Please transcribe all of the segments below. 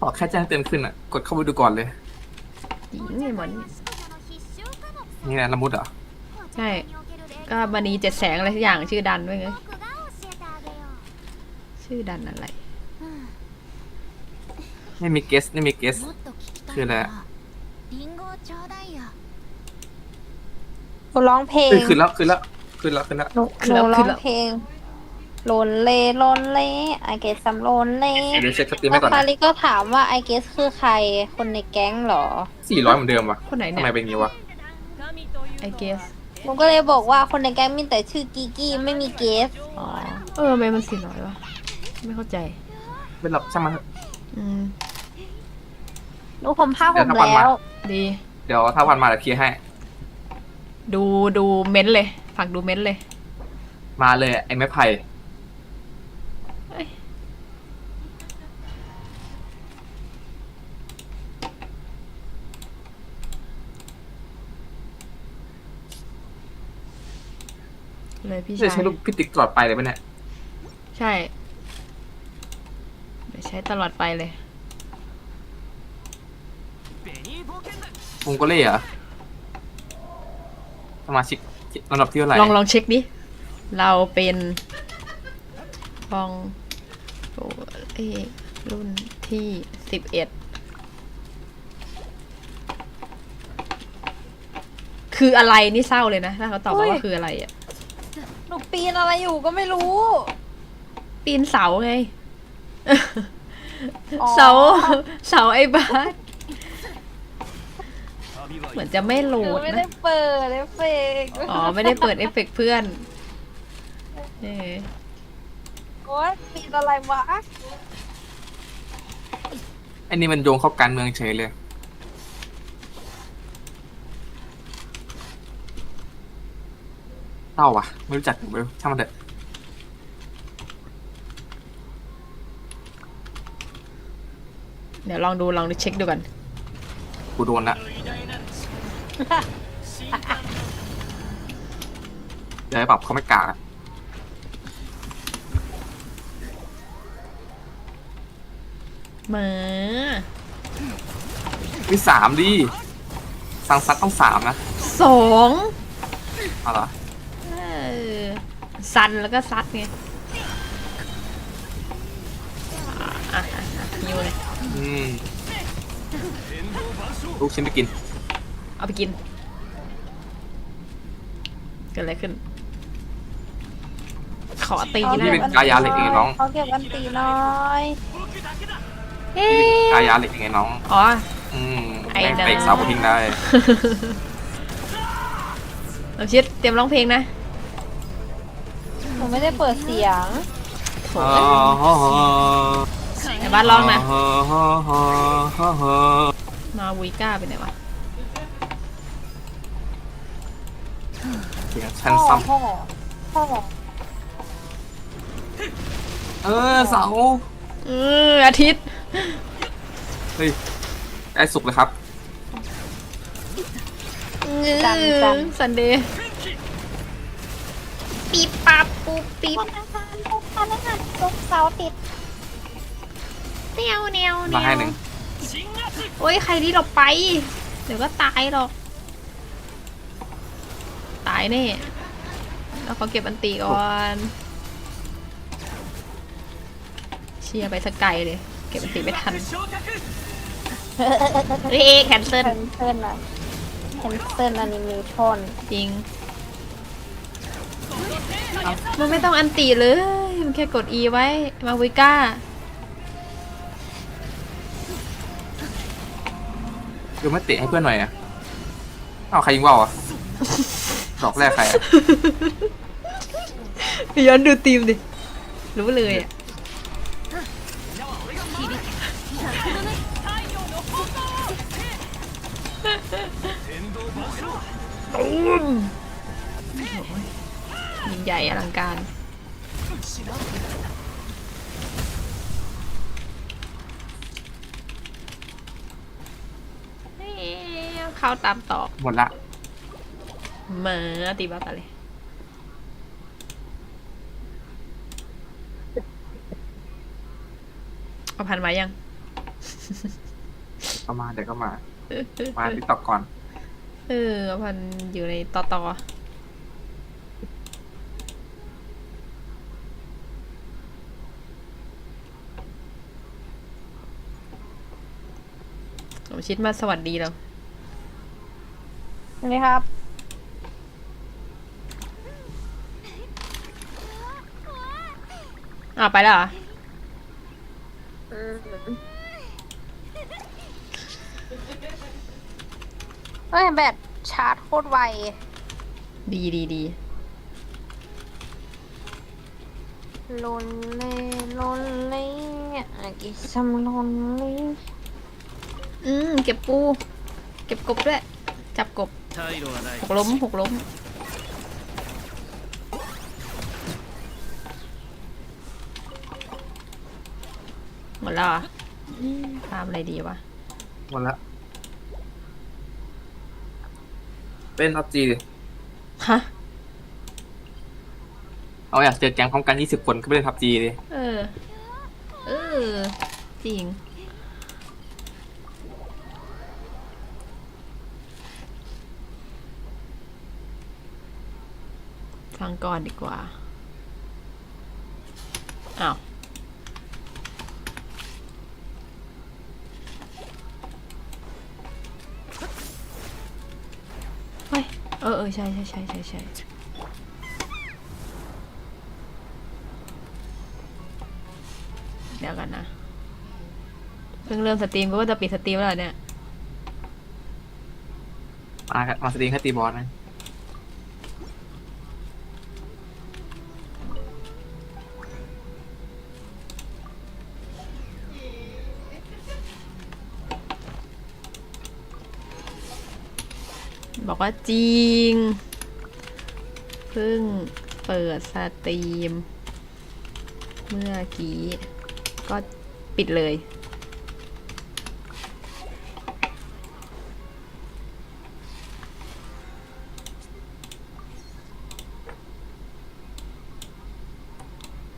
ขอแค่แจ้งเตือนขึ้นอะ กดเข้าไปดูก่อนเลย จริงนี่หมดนี่นะละมุดเหรอ ใช่ ก็บันีเจ็ดแสงอะไรสักอย่างชื่อดันด้วยไงชื่อดันอะไร ไม่มีเกสไม่มีเกส คืออะไรอะหนูร้องเพลงเอ้ยขึ้นแล้วขึ้นแล้วขึ้นแล้วขึ้นแล้วหนูขึ้หนแล้นูวร้ขึ้อนงแล้วเพลง โลนเลโลนเลไอเกสซัมโลนเลเดี๋ยวเช็คสตรีมแล้ให้วก่อนคานะริก็ถามว่าไอเกสคือใครคนในแก๊งเหรอ สี่ร้อยเหมือนเดิมวะคนไหนทำเนี่ยไมเป็นอย่างนี้วะ I guess หนูก็เลยบอกว่าคนในแก๊งมีแต่ชื่อกีกี้ไม่มีเกสอ๋อ เออทำไมมันสี่ร้อยวะ ไม่เข้าใจ เป็นหรอกช่างมันเถอะ อืม หนูผมผ้าเดี๋ผยวมถ้าวันแล้มา ว ดี เดี๋ยวถ้าวันมาเดี๋ยวเคลียร์ให้ ดูดูเม้นต์เลย ฝากดูเม้นต์เลย มาเลยไอ้ไม้ไผ่ เลยพี่จะชายใช้ลูกพิติกตลอดไปเลยปะเนี่ยใช่เดี๋ยวใช้ตลอดไปเลยวงโกเล่เหรอสมาชิกลำดับที่เท่าไหร่ลองลองเช็คดิ เราเป็นฟองโอเอรุ่นที่สิบเอ็ด คืออะไรนี่เศร้าเลยนะ ถ้าเขาตอบมาเฮ้ยว่าคืออะไรอะ หนูปีนอะไรอยู่ก็ไม่รู้ ปีนเสาไง อ๋อ เสา เสาไอ้บ้านเหมือนจะไม่โหลหนูดไม่ได้นะ เปิดเอฟเฟกต์อ๋อ ไม่ได้เปิดเอฟเฟกต์เพื่อนเออโอ๊ยปีนอะไรวะไอ้นี่มันโยงเข้าการเมืองเฉยเลย เต้าวะไม่รู้จักไม่รู้ช่างมันเถอะเดี๋ยวลองดูลองดูเช็คดูก่อนกูโดนละเดี๋ยวให้ปรับเขาไม่กล้าอะเหมือมีสามดิสังซัดต้องสามนะสองเอาเหรอเออ ซันแล้วก็ซัดไงอะอะอะอะยิวเลย อืมลูกชิ้นไปกิน เอาไปกิน เกิดอะไรขึ้น ขอตีเขานะนี่เก็เป็บนอันกายาเหล็กเองน้อง เขาเก็บอันตีน้อยเอ๊นี่เป็นะกายาเหล็กยังไงน้อง อ๋อ อืมไอ้แม่งนะเตะเสาทิ้งได้ เราชิดเตรียมร้องเพลงนะหนู ไม่ได้เปิดเสียงโถแต่บ้านร้องนะมาวีก้าไปไหนวะเสียงชั้นซ้พ่อพ่อพ่อำเออเสาเอออาทิตย์เฮ้ยใกล้สุกเลยครับ จันทร์จันทร์ซันเดย์ ปีบปับปูปีบวันอังคารพุธพฤหัสศุกร์เสาร์อาทิตย์เนียวเนียวมาเนีให้ยวหนึ่งโอ้ยใครที่เราไป เดี๋ยวก็ตายหรอก ตายแน่แล้วเขาเก็บอันตีก่อน เชียร์ไปสักไกลเลย เก็บอันตีไม่ทันเฮ้ยแคนเซิลแคนเซิลอะแคนเซิลอนิเมชั่นจริง มันไม่ต้องอันตีเลย มันแค่กด E ไว้ มาวิก้าเดี๋ยวไม่เตะให้เพื่อนหน่อยอะเอาใครยิงว่าวอะดอกแรกใครอะย้อนดูทีมดิ รู้เลยอะตูม ยิ่งใหญ่อลังการเอ๊ะเข้าตามต่อหมดละเหมือตีบ้าตาเลย เอาพันมายัง เข้ามาเดี๋ยวก็มา มาติ๊กต็อกก่อน เออมันอยู่ในต่อต่อ ชิดมาสวัสดีแล้วนี่ครับ อะไปแล้วเหรอเฮ้ยแบตชาร์จโคตรไว ดีดีดีลนเล่ลนเล่อากิซัมลนเล่ อืมเก็บปู เก็บกบด้วย จับกบหกล้มหกล้ม หมดแล้วเหรออืมตามอะไรดีวะ หมดละเป็นอัพจีฮะ เอาอยากเจอแก๊งพร้อมกันยี่สิบคนก็ไม่ได้ทับจีเลยเออ เออ จริง ฟังก่อนดีกว่า อ้าว เฮ้ย เออเออใช่ใช่ใช่ใช่ใช่เดี๋ยวกันนะ เพิ่งเริ่มสตรีมก็ว่าจะปิดสตรีมแล้วเหรเนี่ย มาครับมาสตรีมแค่ตีบอสนะ บอกว่าจริง เพิ่งเปิดสตรีม เมื่อกี้ ก็ปิดเลย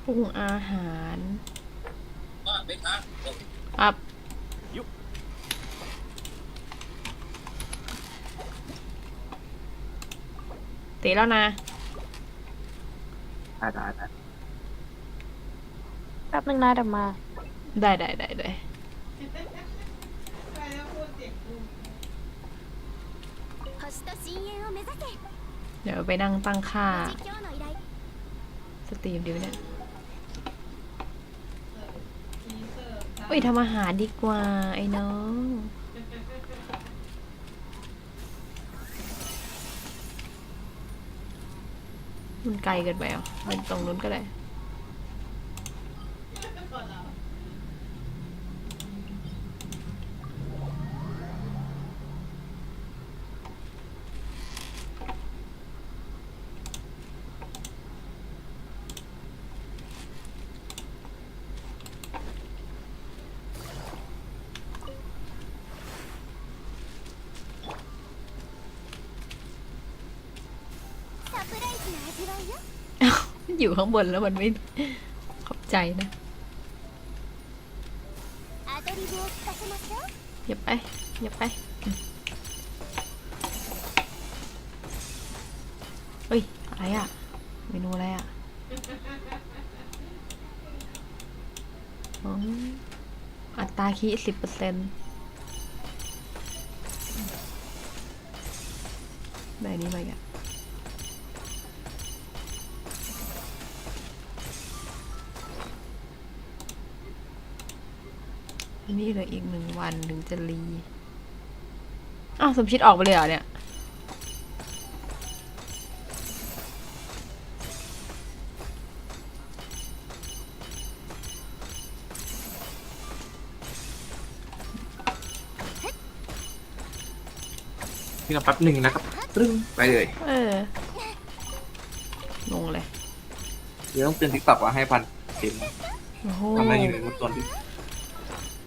ปรุงอาหารครั ตีแล้วนะได้ได้ได้แป๊บนึงนะเดี๋ยวมา ได้ได้ได้ได้เดี๋ยวไปนั่งตั้งค่าสตรีมดิวเนี่ยไปทำอาหารดีกว่า ไอ้น้อง มันไกลเกินไปอะเป็นตรงนู้นก็ได้ อยู่ข้างบนแล้วมันไม่ขอบใจนะอย่าไปอย่าไปเฮ้ย อะไรอะ เมนูอะไรอะอัตราคีสิบเปอร์เซ็นต์ไหนนี้มาอะ อันนี้เหลืออีกหนึ่งวันถึงจะรีอ้าวสมชิดออกไปเลยเหรอเนี่ยพี่เราแป๊บหนึ่งนะครับตึ้งไปเลยเอองงเลย เดี๋ยวต้องเตือนติ๊กต็อกว่าให้พันเต็มโอ้โหทำอะไรอยู่ในมุดตนที่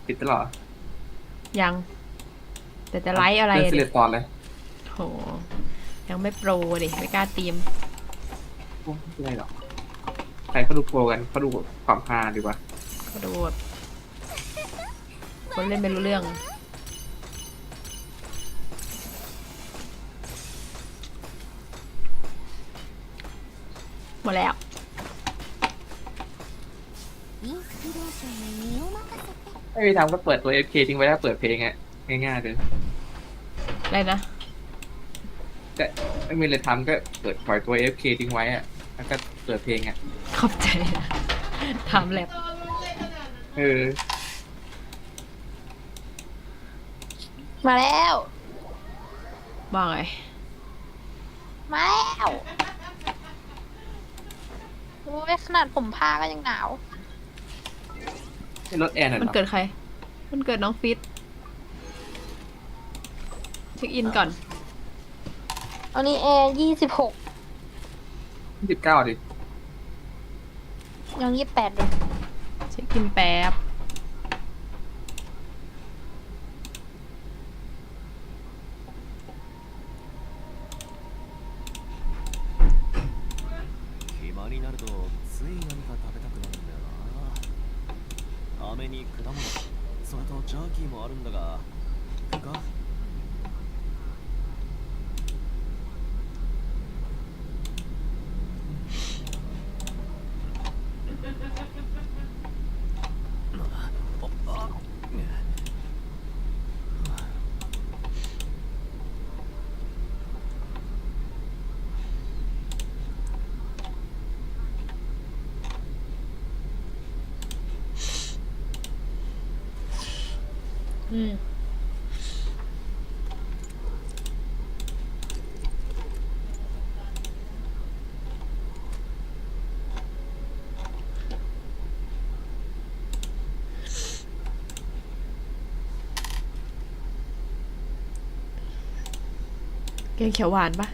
ปิดตลอดยัง แต่จะไลฟ์อะไรเล่นอะสิดิเลตตอนเลยโห ยังไม่โปรดิไม่กล้าเตรียมโอ้ไม่เป็นไรหรอกใครเขาดูโปรกันเขาดูความฮาดีกว่า กระโดด私คนเล่นไม่รู้เรื่อง หมดแล้ว インスピレーションに身を任せて ไม่มีทางก็เปิดตัว FK ทิ้งไว้แล้วเปิดเพลงอ่ะง่ายๆเลย อะไรนะ แต่ไม่มีอะไรทำก็เปิดปล่อยตัว FK ทิ้งไว้อ่ะแล้วก็เปิดเพลงอ่ะ ขอบใจนะถามแลบ เออ มาแล้ว ว่าไง มาแล้วโอ้ยขนาดผมผ้าก็ยังหนาว นี่รถแอร์น่ะ มัน เหรอ เกิดใคร มันเกิดน้องฟิตเช็คอินก่อน อันนี้แอร์ยี่สิบหก สิบเก้าดิ ยังยี่สิบแปดเลย เช็คอินแป๊บ 暇になるとつい何か食べたくなるんだよな 暇飴に果物それとジャーキーもあるんだが食うか อืมแกงเขียวหวานปะ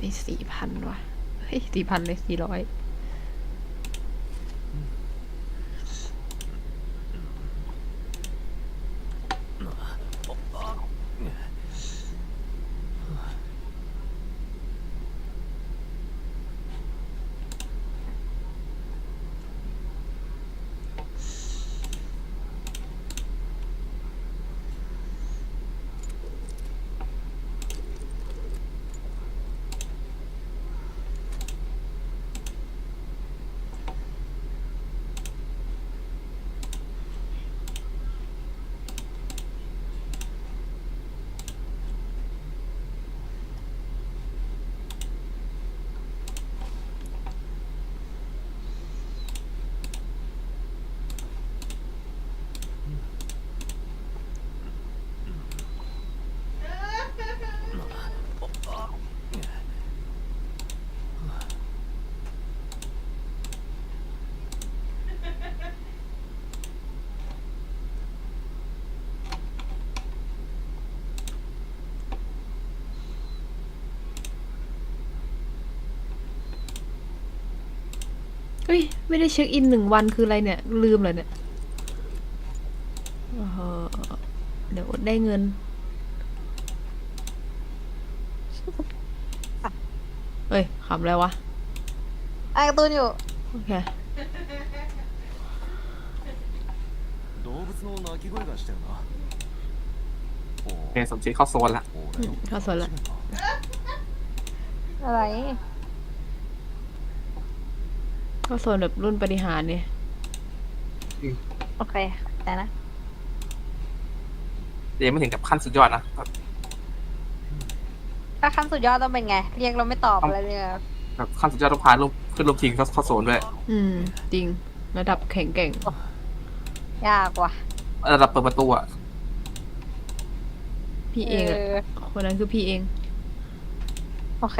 มีสี่พันว่ะเฮ้ยสี่พันเลยสี่ร้อย เฮ้ย ไม่ได้เช็คอินหนึ่งวันคืออะไรเนี่ย ลืมเลยเนี่ยเออเดี๋ยวอดได้เงิน เฮ้ยขำแล้ววะ อ่านการ์ตูนอยู่ โอเค 動物の鳴き声がしてるな โอเคสมชิดเข้าโซนละ お อื 俺 ม の เข้าสนละ อะไร เข้าโซนแบบรุ่นปฏิหารเนี่ยโอเค แต่นะเดี๋ยวไม่ถึงกับขั้นสุดยอดนะถ้าขั้นสุดยอดต้องเป็นไง เรียกเราไม่ตอบอะไรเลยแบบขั้นสุดยอดต้องพาลงขึ้นลงทิ้งเข้าเข้าโซนด้วยอืม จริง ระดับแข็งแกร่ง ยากว่ะระดับเปิดประตูอะพี่เองอะคนนั้นคือพี่เอง โอเค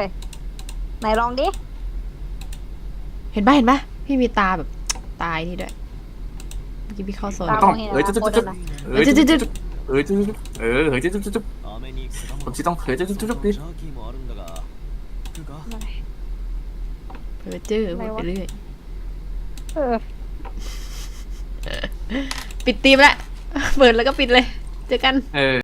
ไหนลองดิ เห็นปะเห็นปะพี่มีตาแบบตายนี่ด้วยเมื่อกี้พี่เข้าโซนต้องเฮ้ยจุ๊บจุ๊บจ๊เฮ้ยจุ๊บจ๊เฮ้ยจุ๊บจ๊บเออเฮ้ยจุ๊บจุ๊บจ๊ผมจะต้องเฮ้ยจุ๊บจุ๊บจ๊ดิเผยจื้อไปเรื่อยปิดตีมแล้วเปิดแล้วก็ปิดเลย เจอกัน